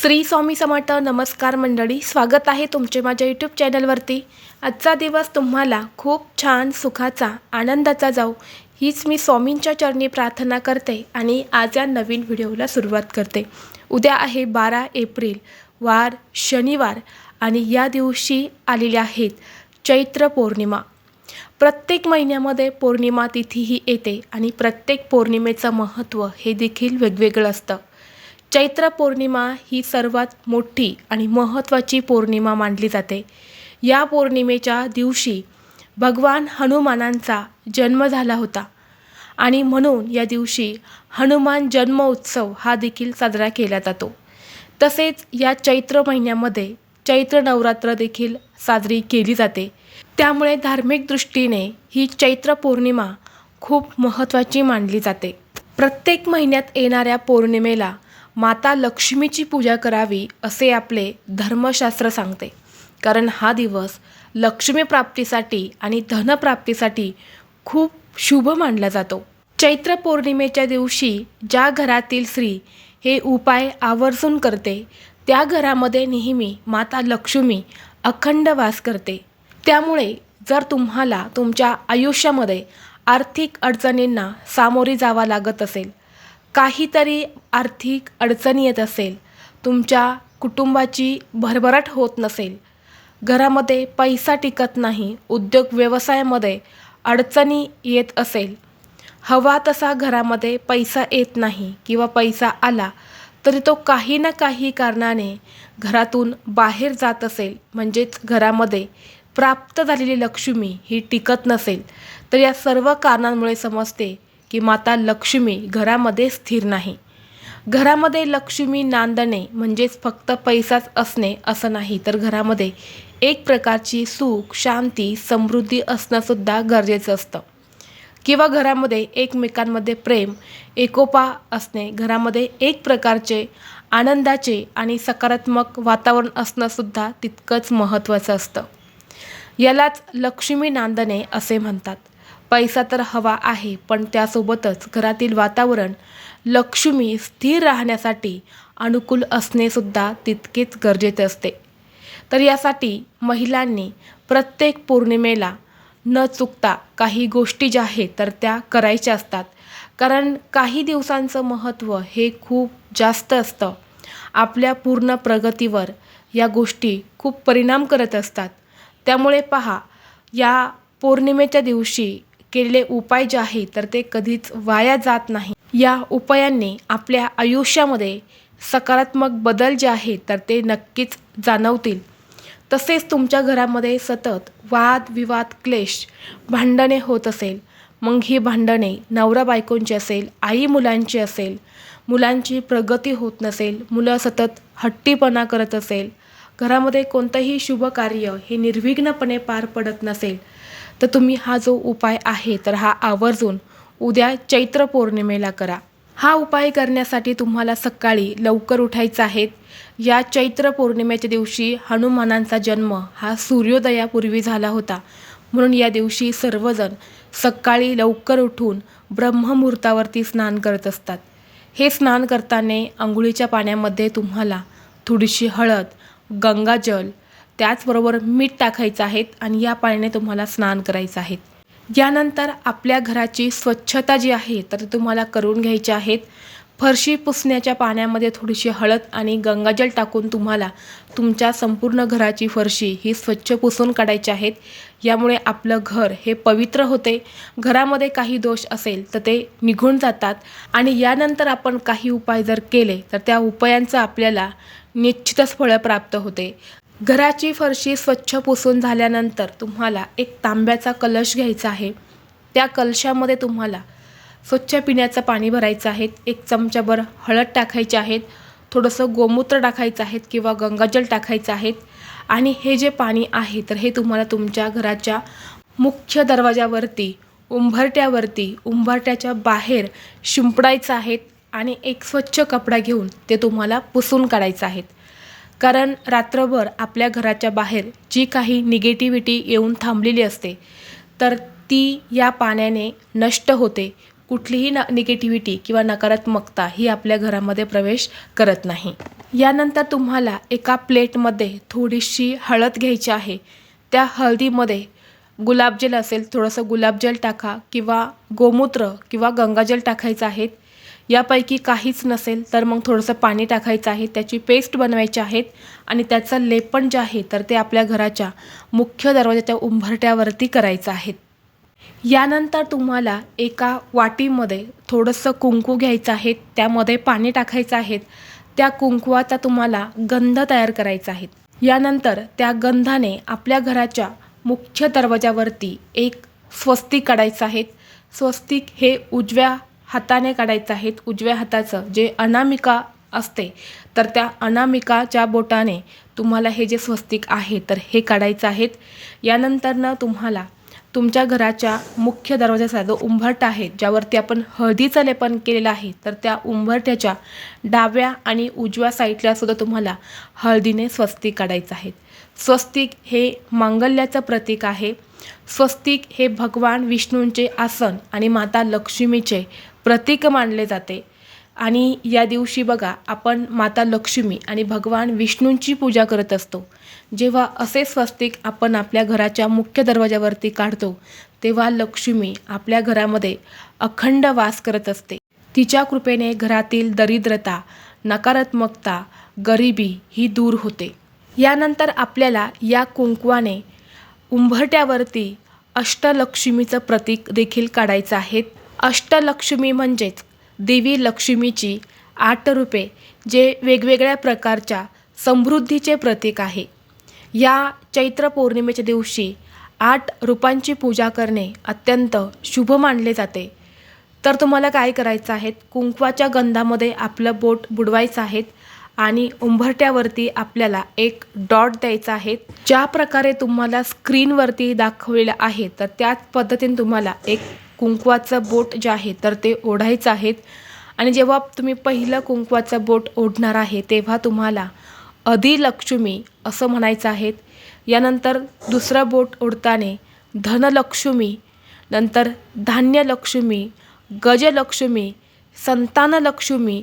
श्री स्वामी समर्थ नमस्कार मंडळी स्वागत आहे तुमचे माझ्या यूट्यूब चॅनलवरती आजचा दिवस तुम्हाला खूप छान सुखाचा आनंदाचा जाऊ हीच मी स्वामींच्या चरणी प्रार्थना करते आणि आज या नवीन व्हिडिओला सुरुवात करते. उद्या आहे बारा एप्रिल वार शनिवार आणि या दिवशी आलेल्या आहेत चैत्र पौर्णिमा. प्रत्येक महिन्यामध्ये पौर्णिमा तिथी ही येते आणि प्रत्येक पौर्णिमेचं महत्त्व हे देखील वेगवेगळं असतं. चैत्र पौर्णिमा ही सर्वात मोठी आणि महत्त्वाची पौर्णिमा मानली जाते. या पौर्णिमेच्या दिवशी भगवान हनुमानांचा जन्म झाला होता आणि म्हणून या दिवशी हनुमान जन्म उत्सव हा देखील साजरा केला जातो. तसेच या चैत्र महिन्यामध्ये चैत्र नवरात्र देखील साजरी केली जाते. त्यामुळे धार्मिक दृष्टीने ही चैत्र पौर्णिमा खूप महत्त्वाची मानली जाते. प्रत्येक महिन्यात येणाऱ्या पौर्णिमेला माता लक्ष्मीची पूजा करावी असे आपले धर्मशास्त्र सांगते. कारण हा दिवस लक्ष्मी प्राप्तीसाठी आणि धनप्राप्तीसाठी खूप शुभ मानला जातो. चैत्र पौर्णिमेच्या दिवशी ज्या घरातील स्त्री हे उपाय आवर्जून करते त्या घरामध्ये नेहमी माता लक्ष्मी अखंड वास करते. त्यामुळे जर तुम्हाला तुमच्या आयुष्यामध्ये आर्थिक अडचणींना सामोरे जावा लागत असेल काहीतरी आर्थिक अडचणी येत असेल तुमच्या कुटुंबाची भरभराट होत नसेल घरामध्ये पैसा टिकत नाही उद्योग व्यवसायामध्ये अडचणी येत असेल हवा तसा घरामध्ये पैसा येत नाही किंवा पैसा आला तरी तो काही ना काही कारणाने घरातून बाहेर जात असेल म्हणजेच घरामध्ये प्राप्त झालेली लक्ष्मी ही टिकत नसेल तर या सर्व कारणांमुळे समजते की माता लक्ष्मी घरामध्ये स्थिर नाही. घरामध्ये लक्ष्मी नांदणे म्हणजेच फक्त पैसाच असणे असं नाही तर घरामध्ये एक प्रकारची सुख शांती समृद्धी असणंसुद्धा गरजेचं असतं. किंवा घरामध्ये एकमेकांमध्ये प्रेम एकोपा असणे घरामध्ये एक प्रकारचे आनंदाचे आणि सकारात्मक वातावरण असणंसुद्धा तितकंच महत्त्वाचं असतं. यालाच लक्ष्मी नांदणे असे म्हणतात. पैसा तर हवा आहे पण त्यासोबतच घरातील वातावरण लक्ष्मी स्थिर राहण्यासाठी अनुकूल असणेसुद्धा तितकेच गरजेचे असते. तर यासाठी महिलांनी प्रत्येक पौर्णिमेला न चुकता काही गोष्टी ज्या आहेत तर त्या करायच्या असतात. कारण काही दिवसांचं महत्त्व हे खूप जास्त असतं. आपल्या पूर्ण प्रगतीवर या गोष्टी खूप परिणाम करत असतात. त्यामुळे पहा या पौर्णिमेच्या दिवशी केलेले उपाय जे आहेत तर ते कधीच वाया जात नाही. या उपायांनी आपल्या आयुष्यामध्ये सकारात्मक बदल जे आहेत तर ते नक्कीच जाणवतील. तसेच तुमच्या घरामध्ये सतत वाद विवाद क्लेश भांडणे होत असेल. मग ही भांडणे नवरा बायकोंची असेल आई मुलांची असेल मुलांची प्रगती होत नसेल मुलं सतत हट्टीपणा करत असेल घरामध्ये कोणतंही शुभ कार्य हे निर्विघ्नपणे पार पडत नसेल तर तुम्ही हा जो उपाय आहे तर हा आवर्जून उद्या चैत्र पौर्णिमेला करा. हा उपाय करण्यासाठी तुम्हाला सकाळी लवकर उठायचं आहे. या चैत्र पौर्णिमेच्या दिवशी हनुमानांचा जन्म हा सूर्योदयापूर्वी झाला होता. म्हणून या दिवशी सर्वजण सकाळी लवकर उठून ब्रह्ममुहूर्तावरती स्नान करत असतात. हे स्नान करताना आंघोळीच्या पाण्यामध्ये तुम्हाला थोडीशी हळद गंगाजल त्याचबरोबर मीठ टाकायचं आहेत आणि या पाण्याने तुम्हाला स्नान करायचं आहे यानंतर आपल्या घराची स्वच्छता जी आहे तर तुम्हाला करून घ्यायची आहेत. फरशी पुसण्याच्या पाण्यामध्ये थोडीशी हळद आणि गंगाजल टाकून तुम्हाला तुमच्या संपूर्ण घराची फरशी ही स्वच्छ पुसून काढायची आहेत. यामुळे आपलं घर हे पवित्र होते. घरामध्ये काही दोष असेल तर ते निघून जातात. आणि यानंतर आपण काही उपाय जर केले तर त्या उपायांचं आपल्याला निश्चितच फळं प्राप्त होते. घराची फरशी स्वच्छ पुसून झाल्यानंतर तुम्हाला एक तांब्याचा कलश घ्यायचा आहे. त्या कलशामध्ये तुम्हाला स्वच्छ पिण्याचं पाणी भरायचं आहे. एक चमच्याभर हळद टाकायचे आहेत थोडंसं गोमूत्र टाकायचं आहेत किंवा गंगाजल टाकायचं आहेत आणि हे जे पाणी आहे तर हे तुम्हाला तुमच्या घराच्या मुख्य दरवाजावरती उंबरट्यावरती उंबरट्याच्या बाहेर शिंपडायचं आहेत आणि एक स्वच्छ कपडा घेऊन ते तुम्हाला पुसून काढायचं आहेत कारण रात्रभर आपल्या घराच्या बाहेर जी काही निगेटिव्हिटी येऊन थांबलेली असते तर ती या पाण्याने नष्ट होते. कुठलीही न निगेटिव्हिटी किंवा नकारात्मकता ही आपल्या घरामध्ये प्रवेश करत नाही. यानंतर तुम्हाला एका प्लेटमध्ये थोडीशी हळद घ्यायची आहे. त्या हळदीमध्ये गुलाबजल असेल थोडंसं गुलाबजल टाका किंवा गोमूत्र किंवा गंगाजल टाकायचं आहे. यापैकी काहीच नसेल तर मग थोडंसं पाणी टाकायचं आहे त्याची पेस्ट बनवायची आहेत आणि त्याचं लेपन जे आहे तर ते आपल्या घराच्या मुख्य दरवाजाच्या उंबरट्यावरती करायचं आहे. यानंतर तुम्हाला एका वाटीमध्ये थोडंसं कुंकू घ्यायचं आहे त्यामध्ये पाणी टाकायचं आहे त्या कुंकवाचा तुम्हाला गंध तयार करायचा आहे. यानंतर त्या गंधाने आपल्या घराच्या मुख्य दरवाजावरती एक स्वस्तिक काढायचं आहे. स्वस्तिक हे उजव्या हाताने काढायचं आहेत. उजव्या हाताचं जे अनामिका असते तर त्या अनामिकाच्या बोटाने तुम्हाला हे जे स्वस्तिक आहे तर हे काढायचं आहेत. यानंतरनं तुम्हाला तुमच्या घराच्या मुख्य दरवाजाचा जो उंबरठा आहे ज्यावरती आपण हळदीचं लेपन केलेलं आहे तर त्या उंबरठ्याच्या डाव्या आणि उजव्या साईडला सुद्धा तुम्हाला हळदीने स्वस्तिक काढायचं आहे स्वस्तिक हे मांगल्याचं प्रतीक आहे. स्वस्तिक हे भगवान विष्णूंचे आसन आणि माता लक्ष्मीचे प्रतीक मानले जाते. आणि या दिवशी बघा आपण माता लक्ष्मी आणि भगवान विष्णूंची पूजा करत असतो. जेव्हा असे स्वस्तिक आपण आपल्या घराच्या मुख्य दरवाजावरती काढतो तेव्हा लक्ष्मी आपल्या घरामध्ये अखंड वास करत असते. तिच्या कृपेने घरातील दरिद्रता नकारात्मकता गरिबी ही दूर होते. यानंतर आपल्याला या कुंकवाने उंबरट्यावरती अष्टलक्ष्मीचं प्रतीक देखील काढायचं आहे. अष्टलक्ष्मी म्हणजेच देवी लक्ष्मीची आठ रूपे जे वेगवेगळ्या प्रकारच्या समृद्धीचे प्रतीक आहे. या चैत्र पौर्णिमेच्या दिवशी आठ रूपांची पूजा करणे अत्यंत शुभ मानले जाते. तर तुम्हाला काय करायचं आहे? कुंकवाच्या गंधामध्ये आपलं बोट बुडवायचं आहे आणि उंबरट्यावरती आपल्याला एक डॉट द्यायचा आहे. ज्या प्रकारे तुम्हाला स्क्रीनवरती दाखवलेलं आहे तर त्याच पद्धतीने तुम्हाला एक कुंकवाचं बोट जे आहे तर ते ओढायचं आहेत. आणि जेव्हा तुम्ही पहिलं कुंकवाचं बोट ओढणार आहे तेव्हा तुम्हाला अधिलक्ष्मी असं म्हणायचं आहे. यानंतर दुसरं बोट ओढताने धनलक्ष्मी नंतर धान्यलक्ष्मी गजलक्ष्मी संतानलक्ष्मी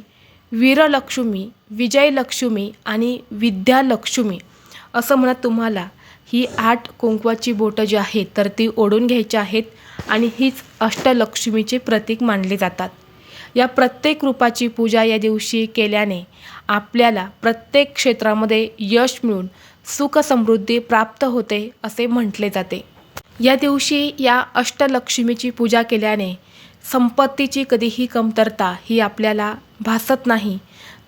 वीरलक्ष्मी विजयलक्ष्मी आणि विद्यालक्ष्मी असं म्हणत तुम्हाला ही आठ कुंकवाची बोटं जी आहेत तर ती ओढून घ्यायची आहेत आणि हीच अष्टलक्ष्मीचे प्रतीक मानले जातात. या प्रत्येक रूपाची पूजा या दिवशी केल्याने आपल्याला प्रत्येक क्षेत्रामध्ये यश मिळून सुख समृद्धी प्राप्त होते असे म्हटले जाते. या दिवशी या अष्टलक्ष्मीची पूजा केल्याने संपत्तीची कधीही कमतरता ही आपल्याला भासत नाही.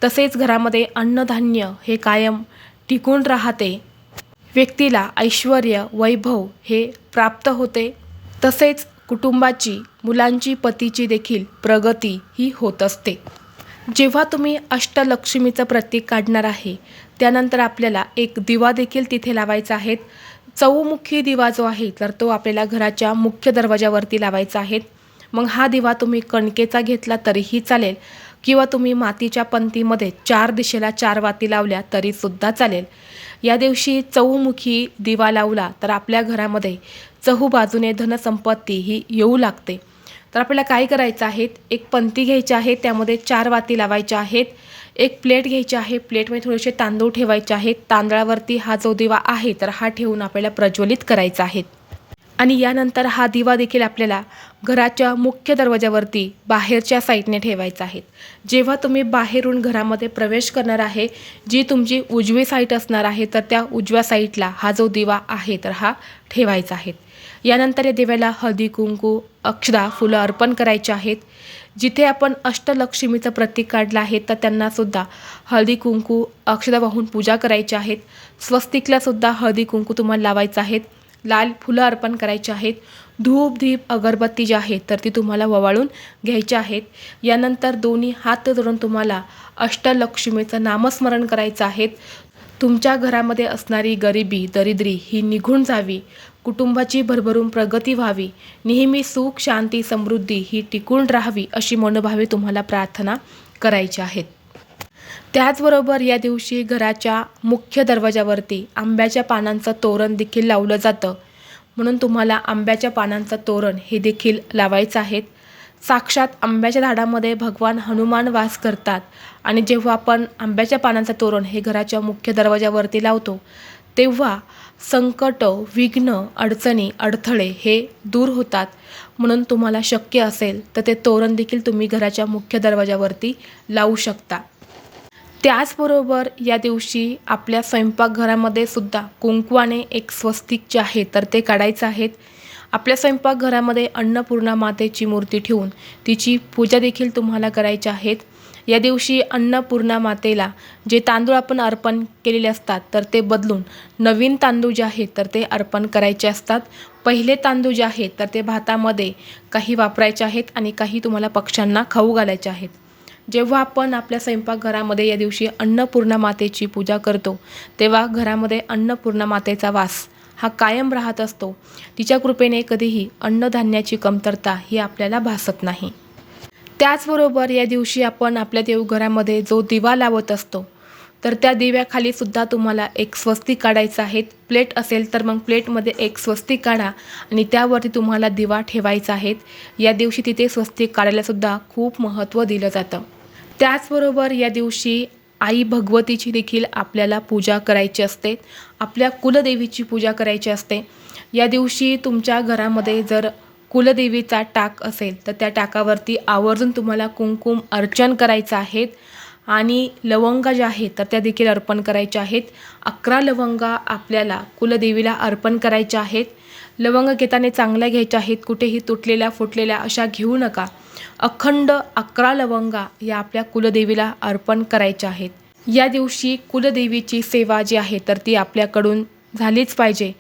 तसेच घरामध्ये अन्नधान्य हे कायम टिकून राहते व्यक्तीला ऐश्वर वैभव हे प्राप्त होते. तसेच कुटुंबाची मुलांची पतीची देखील प्रगती ही होत असते. जेव्हा तुम्ही अष्टलक्ष्मीचं प्रतीक काढणार आहे त्यानंतर आपल्याला एक दिवा देखील तिथे लावायचा आहे. चौमुखी दिवा जो आहे तर तो आपल्याला घराच्या मुख्य दरवाजावरती लावायचा आहे. मग हा दिवा तुम्ही कणकेचा घेतला तरीही चालेल. किंवा तुम्ही मातीच्या पंतीमध्ये चार दिशेला चार वाती लावल्या तरीसुद्धा चालेल. या दिवशी चौमुखी दिवा लावला तर आपल्या घरामध्ये चहू बाजूने धनसंपत्ती ही येऊ लागते. तर आपल्याला काय करायचं आहे? एक पंती घ्यायची आहे त्यामध्ये चार वाती लावायच्या आहेत. एक प्लेट घ्यायची आहे प्लेटमध्ये थोडेसे तांदूळ ठेवायचे आहेत. तांदळावरती हा जो दिवा आहे तर हा ठेवून आपल्याला प्रज्वलित करायचा आहे. आणि यानंतर हा दिवा देखील आपल्याला घराच्या मुख्य दरवाजावरती बाहेरच्या साईडने ठेवायचा आहे. जेव्हा तुम्ही बाहेरून घरामध्ये प्रवेश करणार आहे जी तुमची उजवी साईट असणार आहे तर त्या उजव्या साईटला हा जो दिवा आहे तर हा ठेवायचा आहे. यानंतर या दिव्याला हळदी कुंकू अक्षदा फुलं अर्पण करायची आहेत. जिथे आपण अष्टलक्ष्मीचं प्रतीक काढलं आहे तर त्यांनासुद्धा हळदी कुंकू अक्षदा वाहून पूजा करायची आहेत स्वस्तिकलासुद्धा हळदी कुंकू तुम्हाला लावायचं आहेत लाल फुलं अर्पण करायची आहेत. धूप दीप अगरबत्ती जी आहे तर ती तुम्हाला ववाळून घ्यायच्या आहेत. यानंतर दोन्ही हात धरून तुम्हाला अष्टलक्ष्मीचं नामस्मरण करायचं आहे तुमच्या घरामध्ये असणारी गरिबी दरिद्री ही निघून जावी. कुटुंबाची भरभरून प्रगती व्हावी. नेहमी सुख शांती समृद्धी ही टिकून राहावी अशी मनोभावे तुम्हाला प्रार्थना करायची आहेत. त्याचबरोबर या दिवशी घराच्या मुख्य दरवाजावरती आंब्याच्या पानांचं तोरण देखील लावलं जातं. म्हणून तुम्हाला आंब्याच्या पानांचं तोरण हे देखील लावायचं आहे. साक्षात आंब्याच्या झाडामध्ये भगवान हनुमान वास करतात आणि जेव्हा आपण आंब्याच्या पानांचं तोरण हे घराच्या मुख्य दरवाजावरती लावतो तेव्हा संकट विघ्न अडचणी अडथळे हे दूर होतात. म्हणून तुम्हाला शक्य असेल तर ते तोरण देखील तुम्ही घराच्या मुख्य दरवाजावरती लावू शकता. त्याचबरोबर या दिवशी आपल्या स्वयंपाकघरामध्ये सुद्धा कुंकवाने एक स्वस्तिक जे आहे तर ते काढायचं आहेत. आपल्या स्वयंपाकघरामध्ये अन्नपूर्णा मातेची मूर्ती ठेवून तिची पूजा देखील तुम्हाला करायची आहेत. या दिवशी अन्नपूर्णा मातेला जे तांदूळ आपण अर्पण केलेले असतात तर ते बदलून नवीन तांदूळ जे आहेत तर ते अर्पण करायचे असतात. पहिले तांदूळ जे आहेत तर ते भातामध्ये काही वापरायचे आहेत आणि काही तुम्हाला पक्ष्यांना खाऊ घालायचे आहेत. जेव्हा आपण आपल्या स्वयंपाकघरामध्ये या दिवशी अन्नपूर्णा मातेची पूजा करतो तेव्हा घरामध्ये अन्नपूर्णा मातेचा वास हा कायम राहत असतो. तिच्या कृपेने कधीही अन्नधान्याची कमतरता ही आपल्याला भासत नाही. त्याचबरोबर या दिवशी आपण आपल्या देवघरामध्ये जो दिवा लावत असतो तर त्या दिव्याखाली सुद्धा तुम्हाला एक स्वस्ती काढायचं आहे. प्लेट असेल तर मग प्लेटमध्ये एक स्वस्ती काढा आणि त्यावरती तुम्हाला दिवा ठेवायचा आहे. या दिवशी तिथे स्वस्तिक काढायलासुद्धा खूप महत्त्व दिलं जातं. त्याचबरोबर या दिवशी आई भगवतीची देखील आपल्याला पूजा करायची असते. आपल्या कुलदेवीची पूजा करायची असते. या दिवशी तुमच्या घरामध्ये जर कुलदेवीचा टाक असेल तर त्या टाकावरती आवर्जून तुम्हाला कुंकुम अर्चन करायचं आहेत. आणि लवंगा ज्या आहेत तर त्या देखील अर्पण करायच्या आहेत. अकरा लवंगा आपल्याला कुलदेवीला अर्पण करायच्या आहेत. लवंग घेताना चांगल्या घ्यायच्या आहेत. कुठेही तुटलेल्या फुटलेल्या अशा घेऊ नका. अखंड अकरा लवंगा या आपल्या कुलदेवीला अर्पण करायच्या आहेत. या दिवशी कुलदेवीची सेवा जी आहे तर ती आपल्याकडून झालीच पाहिजे.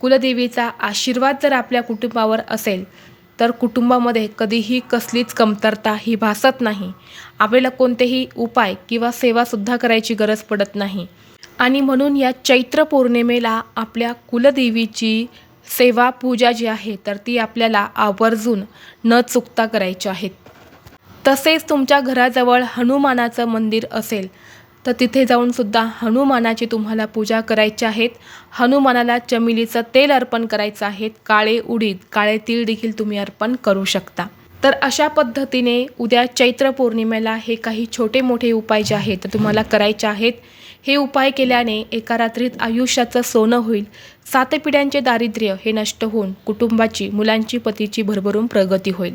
कुलदेवीचा आशीर्वाद जर आपल्या कुटुंबावर असेल तर कुटुंबामध्ये कधीही कसलीच कमतरता ही भासत नाही. आपल्याला कोणतेही उपाय किंवा सेवासुद्धा करायची गरज पडत नाही. आणि म्हणून या चैत्र पौर्णिमेला आपल्या कुलदेवीची सेवा पूजा जी आहे तर ती आपल्याला आवर्जून न चुकता करायची आहेत तसेच तुमच्या घराजवळ हनुमानाचं मंदिर असेल तर तिथे जाऊन सुद्धा हनुमानाची तुम्हाला पूजा करायची आहेत. हनुमानाला चमेलीचं तेल अर्पण करायचं आहे. काळे उडीद काळे तीळ देखील तुम्ही अर्पण करू शकता. तर अशा पद्धतीने उद्या चैत्र पौर्णिमेला हे काही छोटे मोठे उपाय जे आहेत ते तुम्हाला करायचे आहेत. हे उपाय केल्याने एका रात्रीत आयुष्याचं सोनं होईल. सात पिढ्यांचे दारिद्र्य हे नष्ट होऊन कुटुंबाची मुलांची पतीची भरभरून प्रगती होईल.